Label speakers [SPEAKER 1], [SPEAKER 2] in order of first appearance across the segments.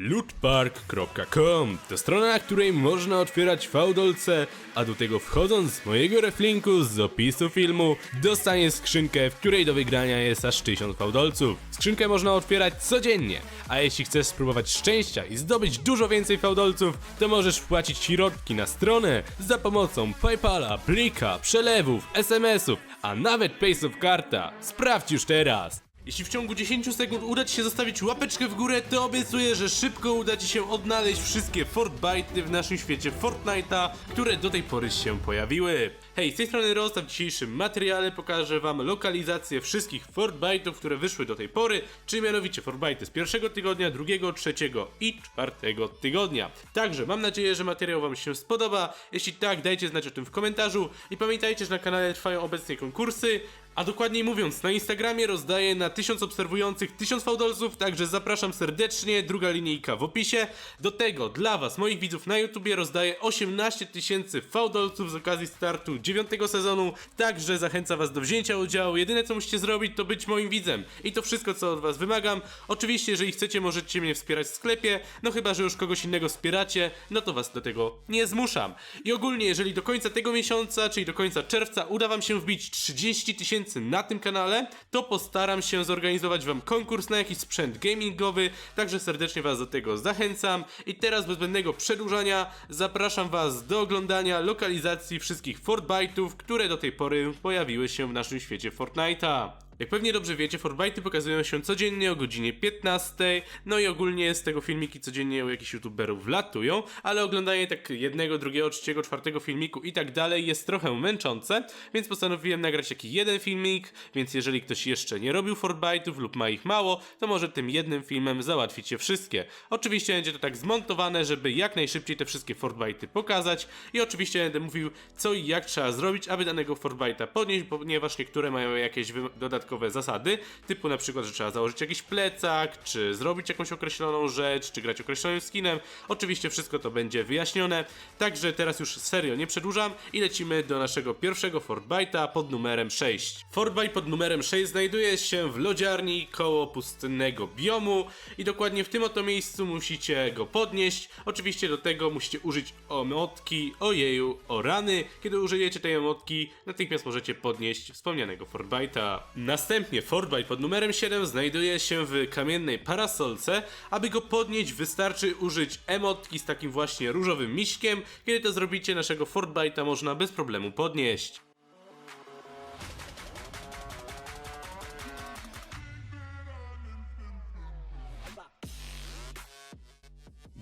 [SPEAKER 1] Lootpark.com to strona, na której można otwierać fałdolce, a do tego wchodząc z mojego reflinku z opisu filmu dostaniesz skrzynkę, w której do wygrania jest aż 1000 fałdolców. Skrzynkę można otwierać codziennie, a jeśli chcesz spróbować szczęścia i zdobyć dużo więcej fałdolców, to możesz wpłacić środki na stronę za pomocą Paypala, Blika, przelewów, SMS-ów, a nawet Paysów Karta. Sprawdź już teraz! Jeśli w ciągu 10 sekund uda Ci się zostawić łapeczkę w górę, to obiecuję, że szybko uda Ci się odnaleźć wszystkie Fortbyty w naszym świecie Fortnite'a, które do tej pory się pojawiły. Hej, z tej strony Rosta, w dzisiejszym materiale pokażę Wam lokalizację wszystkich Fortbytów, które wyszły do tej pory, czyli mianowicie Fortbyty z pierwszego tygodnia, drugiego, trzeciego i czwartego tygodnia. Także mam nadzieję, że materiał Wam się spodoba. Jeśli tak, dajcie znać o tym w komentarzu i pamiętajcie, że na kanale trwają obecnie konkursy, a dokładniej mówiąc, na Instagramie rozdaję na 1000 obserwujących 1000 fałdolców, także zapraszam serdecznie, druga linijka w opisie. Do tego dla Was, moich widzów na YouTubie rozdaję 18 tysięcy fałdolców z okazji startu 9 sezonu, także zachęcam Was do wzięcia udziału. Jedyne co musicie zrobić to być moim widzem i to wszystko co od Was wymagam. Oczywiście, jeżeli chcecie możecie mnie wspierać w sklepie, no chyba, że już kogoś innego wspieracie, no to Was do tego nie zmuszam. I ogólnie, jeżeli do końca tego miesiąca, czyli do końca czerwca uda Wam się wbić 30 tysięcy na tym kanale, to postaram się zorganizować Wam konkurs na jakiś sprzęt gamingowy, także serdecznie Was do tego zachęcam. I teraz bez zbędnego przedłużania zapraszam Was do oglądania lokalizacji wszystkich Fortbytów, które do tej pory pojawiły się w naszym świecie Fortnite'a. Jak pewnie dobrze wiecie, Fortbyty pokazują się codziennie o godzinie 15, no i ogólnie z tego filmiki codziennie u jakichś youtuberów wlatują, ale oglądanie tak jednego, drugiego, trzeciego, czwartego filmiku i tak dalej jest trochę męczące, więc postanowiłem nagrać taki jeden filmik, więc jeżeli ktoś jeszcze nie robił Fortbytów lub ma ich mało, to może tym jednym filmem załatwić je wszystkie. Oczywiście będzie to tak zmontowane, żeby jak najszybciej te wszystkie Fortbyty pokazać i oczywiście będę mówił co i jak trzeba zrobić, aby danego Fortbyta podnieść, ponieważ niektóre mają jakieś wy- dodatkowe zasady, typu na przykład, że trzeba założyć jakiś plecak, czy zrobić jakąś określoną rzecz, czy grać określonym skinem. Oczywiście wszystko to będzie wyjaśnione, także teraz już serio nie przedłużam i lecimy do naszego pierwszego Fortbyta pod numerem 6. Fortbyte pod numerem 6 znajduje się w lodziarni koło pustynnego biomu i dokładnie w tym oto miejscu musicie go podnieść. Oczywiście do tego musicie użyć emotki ojeju o rany. Kiedy użyjecie tej emotki, natychmiast możecie podnieść wspomnianego Fortbyta. Następnie Fortbyte pod numerem 7 znajduje się w kamiennej parasolce. Aby go podnieść wystarczy użyć emotki z takim właśnie różowym miśkiem. Kiedy to zrobicie, naszego Fortbyta można bez problemu podnieść.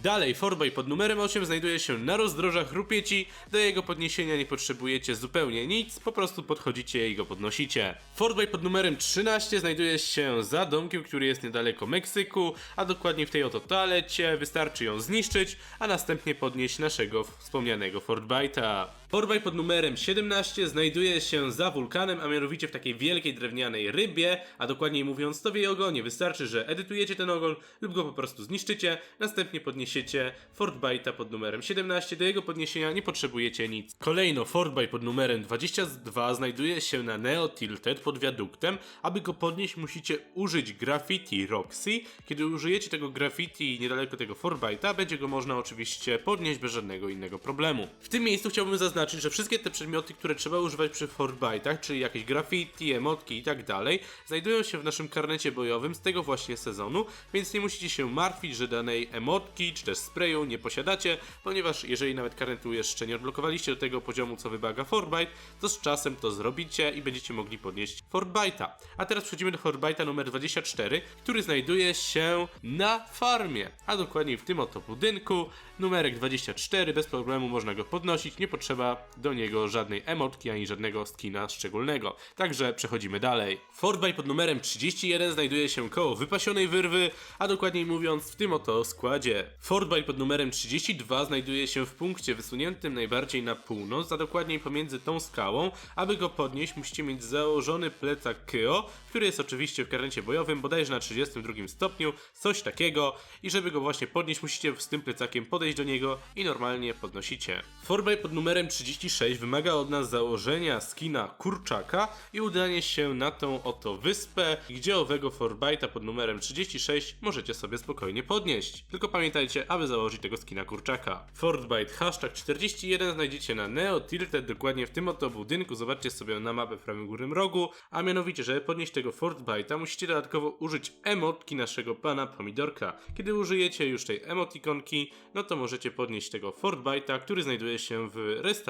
[SPEAKER 1] Dalej, Forbay pod numerem 8 znajduje się na rozdrożach rupieci. Do jego podniesienia nie potrzebujecie zupełnie nic, po prostu podchodzicie i go podnosicie. Forbay pod numerem 13 znajduje się za domkiem, który jest niedaleko Meksyku, a dokładnie w tej oto toalecie. Wystarczy ją zniszczyć, a następnie podnieść naszego wspomnianego Fortbyte'a. Forbay pod numerem 17 znajduje się za wulkanem, a mianowicie w takiej wielkiej drewnianej rybie, a dokładniej mówiąc to w jej ogonie. Wystarczy, że edytujecie ten ogon lub go po prostu zniszczycie, następnie podniesiecie Fortbyte'a pod numerem 17. Do jego podniesienia nie potrzebujecie nic. Kolejno Fortbyte pod numerem 22 znajduje się na Neo Tilted pod wiaduktem. Aby go podnieść musicie użyć Graffiti Roxy. Kiedy użyjecie tego graffiti niedaleko tego Fortbyte'a, będzie go można oczywiście podnieść bez żadnego innego problemu. W tym miejscu chciałbym zaznaczyć, że wszystkie te przedmioty, które trzeba używać przy Fortbyte'ach, czyli jakieś graffiti, emotki i tak dalej, znajdują się w naszym karnecie bojowym z tego właśnie sezonu, więc nie musicie się martwić, że danej emotki czy też sprayu nie posiadacie, ponieważ jeżeli nawet karnetu jeszcze nie odblokowaliście do tego poziomu, co wymaga Fortbyte, to z czasem to zrobicie i będziecie mogli podnieść Fortbyte'a. A teraz przechodzimy do Fortbyte'a numer 24, który znajduje się na farmie, a dokładniej w tym oto budynku. Numerek 24, bez problemu można go podnosić, nie potrzeba do niego żadnej emotki ani żadnego skina szczególnego. Także przechodzimy dalej. Fortbyte pod numerem 31 znajduje się koło wypasionej wyrwy, a dokładniej mówiąc w tym oto składzie. Fortbyte pod numerem 32 znajduje się w punkcie wysuniętym najbardziej na północ, a dokładniej pomiędzy tą skałą. Aby go podnieść musicie mieć założony plecak Kyo, który jest oczywiście w karnecie bojowym, bodajże na 32 stopniu, coś takiego. I żeby go właśnie podnieść musicie z tym plecakiem podejść do niego i normalnie podnosicie. Fortbyte pod numerem 36 wymaga od nas założenia skina kurczaka i udanie się na tą oto wyspę, gdzie owego Forbite'a pod numerem 36 możecie sobie spokojnie podnieść. Tylko pamiętajcie, aby założyć tego skina kurczaka. Fortbyte hashtag 41 znajdziecie na Neo Tilted, dokładnie w tym oto budynku. Zobaczcie sobie na mapę w prawym górnym rogu, a mianowicie, żeby podnieść tego Fortbyte'a musicie dodatkowo użyć emotki naszego pana Pomidorka. Kiedy użyjecie już tej emotikonki, no to możecie podnieść tego Fortbyte'a, który znajduje się w restauracji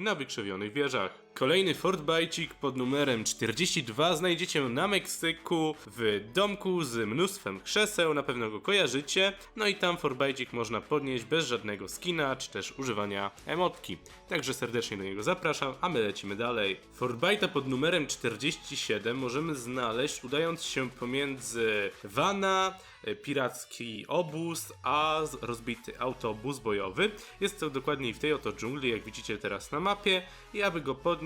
[SPEAKER 1] na wykrzywionych wieżach. Kolejny Fortbycik pod numerem 42 znajdziecie na Meksyku w domku z mnóstwem krzeseł, na pewno go kojarzycie. No i tam Fortbycik można podnieść bez żadnego skina, czy też używania emotki. Także serdecznie do niego zapraszam, a my lecimy dalej. Fortbyte'a pod numerem 47 możemy znaleźć udając się pomiędzy Vana, e, piracki obóz, a rozbity autobus bojowy. Jest to dokładniej w tej oto dżungli, jak widzicie teraz na mapie. I aby go podnieść,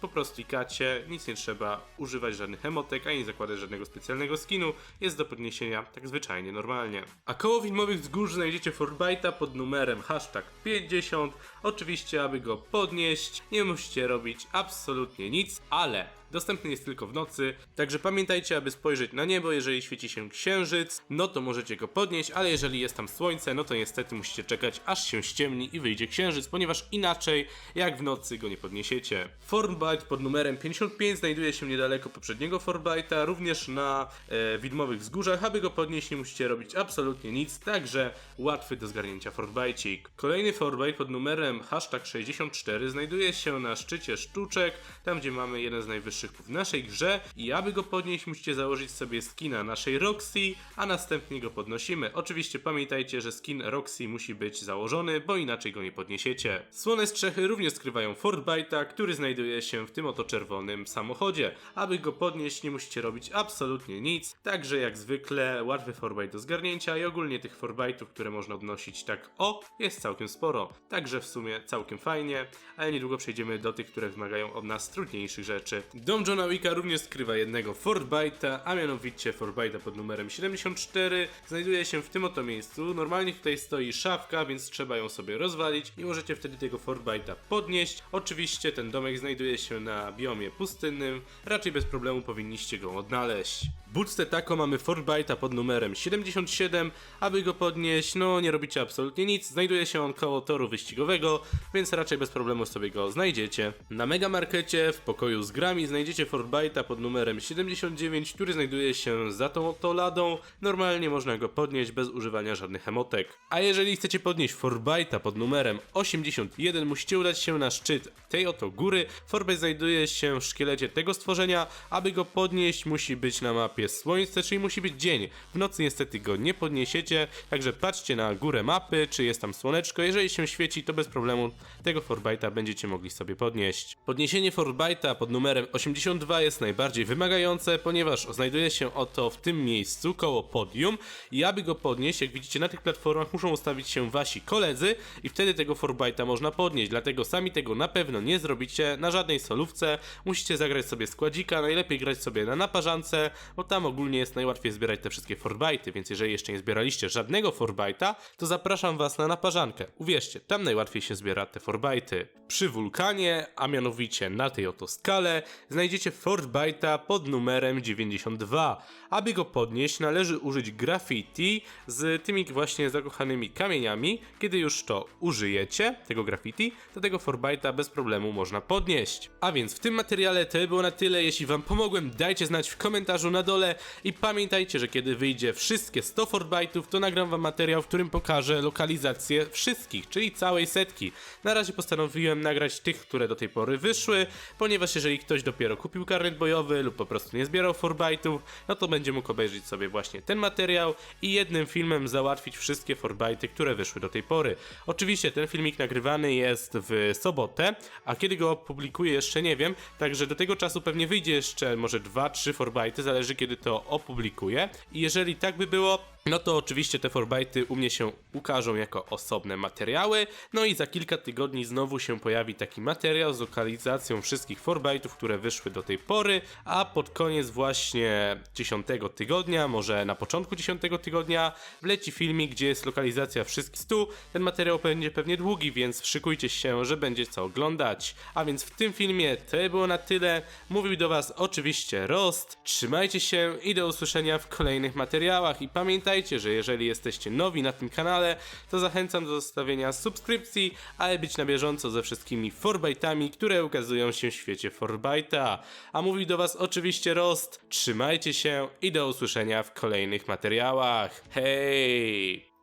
[SPEAKER 1] po prostu klikacie, nic nie trzeba używać żadnych emotek, ani zakładać żadnego specjalnego skinu. Jest do podniesienia tak zwyczajnie, normalnie. A koło widmowych wzgórz znajdziecie Fortbyte'a pod numerem hashtag 50. Oczywiście, aby go podnieść, nie musicie robić absolutnie nic, ale Dostępny jest tylko w nocy, także pamiętajcie, aby spojrzeć na niebo, jeżeli świeci się księżyc, no to możecie go podnieść, ale jeżeli jest tam słońce, no to niestety musicie czekać aż się ściemni i wyjdzie księżyc, ponieważ inaczej, jak w nocy go nie podniesiecie. Fortbyte pod numerem 55 znajduje się niedaleko poprzedniego Fortbyte'a, również na e, widmowych wzgórzach, aby go podnieść nie musicie robić absolutnie nic, także łatwy do zgarnięcia Fortbyte'ik. Kolejny Fortbyte pod numerem hashtag 64 znajduje się na szczycie sztuczek, tam gdzie mamy jeden z najwyższych w naszej grze i aby go podnieść musicie założyć sobie skina naszej Roxy, a następnie go podnosimy. Oczywiście pamiętajcie, że skin Roxy musi być założony, bo inaczej go nie podniesiecie. Słone strzechy również skrywają Fortbyte'a, który znajduje się w tym oto czerwonym samochodzie. Aby go podnieść nie musicie robić absolutnie nic, także jak zwykle łatwy Fortbyte do zgarnięcia i ogólnie tych Fortbyte'ów, które można odnosić tak o, jest całkiem sporo. Także w sumie całkiem fajnie, ale niedługo przejdziemy do tych, które wymagają od nas trudniejszych rzeczy. Dom Johna Wicka również skrywa jednego Fortbyte'a, a mianowicie Fortbyte'a pod numerem 74. Znajduje się w tym oto miejscu. Normalnie tutaj stoi szafka, więc trzeba ją sobie rozwalić i możecie wtedy tego Fortbyte'a podnieść. Oczywiście ten domek znajduje się na biomie pustynnym, raczej bez problemu powinniście go odnaleźć. Budce Taco mamy Fortbyte'a pod numerem 77. Aby go podnieść, no nie robicie absolutnie nic. Znajduje się on koło toru wyścigowego, więc raczej bez problemu sobie go znajdziecie. Na Mega Markecie w pokoju z grami znajdziecie Fortbyte'a pod numerem 79, który znajduje się za tą oto ladą. Normalnie można go podnieść bez używania żadnych emotek. A jeżeli chcecie podnieść Fortbyte'a pod numerem 81, musicie udać się na szczyt tej oto góry. Fortbyte znajduje się w szkielecie tego stworzenia. Aby go podnieść, musi być na mapie słońce, czyli musi być dzień. W nocy niestety go nie podniesiecie, także patrzcie na górę mapy, czy jest tam słoneczko. Jeżeli się świeci, to bez problemu tego Fortbyte'a będziecie mogli sobie podnieść. Podniesienie Fortbyte'a pod numerem 82 jest najbardziej wymagające, ponieważ znajduje się oto w tym miejscu koło podium i aby go podnieść, jak widzicie na tych platformach muszą ustawić się wasi koledzy i wtedy tego Fortbyte'a można podnieść, dlatego sami tego na pewno nie zrobicie na żadnej solówce, musicie zagrać sobie składzika, najlepiej grać sobie na naparzance, bo tam ogólnie jest najłatwiej zbierać te wszystkie Fortbyte'y, więc jeżeli jeszcze nie zbieraliście żadnego Fortbyte'a, to zapraszam was na naparzankę. Uwierzcie, tam najłatwiej się zbiera te Fortbyte'y. Przy wulkanie, a mianowicie na tej oto skale, znajdziecie Fortbyte'a pod numerem 92. Aby go podnieść, należy użyć graffiti z tymi właśnie zakochanymi kamieniami. Kiedy już to użyjecie, tego graffiti, to tego Fortbyte'a bez problemu można podnieść. A więc w tym materiale to było na tyle. Jeśli wam pomogłem, dajcie znać w komentarzu na dole i pamiętajcie, że kiedy wyjdzie wszystkie 100 Fortbyte'ów, to nagram wam materiał, w którym pokażę lokalizację wszystkich, czyli całej setki. Na razie postanowiłem nagrać tych, które do tej pory wyszły, ponieważ jeżeli ktoś dopiero kupił karnet bojowy lub po prostu nie zbierał Fortbyte'ów, no to będzie mógł obejrzeć sobie właśnie ten materiał i jednym filmem załatwić wszystkie Fortbyte'y, które wyszły do tej pory. Oczywiście ten filmik nagrywany jest w sobotę, a kiedy go opublikuję jeszcze nie wiem, także do tego czasu pewnie wyjdzie jeszcze może 2-3 Fortbyte'y, zależy kiedy to opublikuję. I jeżeli tak by było, no to oczywiście te forbajty u mnie się ukażą jako osobne materiały. No i za kilka tygodni znowu się pojawi taki materiał z lokalizacją wszystkich forbajtów, które wyszły do tej pory, a pod koniec właśnie 10 tygodnia, może na początku 10 tygodnia, wleci filmik, gdzie jest lokalizacja wszystkich 100. Ten materiał będzie pewnie długi, więc szykujcie się, że będzie co oglądać. A więc w tym filmie to było na tyle. Mówił do Was oczywiście Rost. Trzymajcie się i do usłyszenia w kolejnych materiałach. I pamiętajcie, że jeżeli jesteście nowi na tym kanale, to zachęcam do zostawienia subskrypcji, aby być na bieżąco ze wszystkimi forbajtami, które ukazują się w świecie Forbajta. A mówił do Was oczywiście Rost. Trzymajcie się i do usłyszenia w kolejnych materiałach. Hej!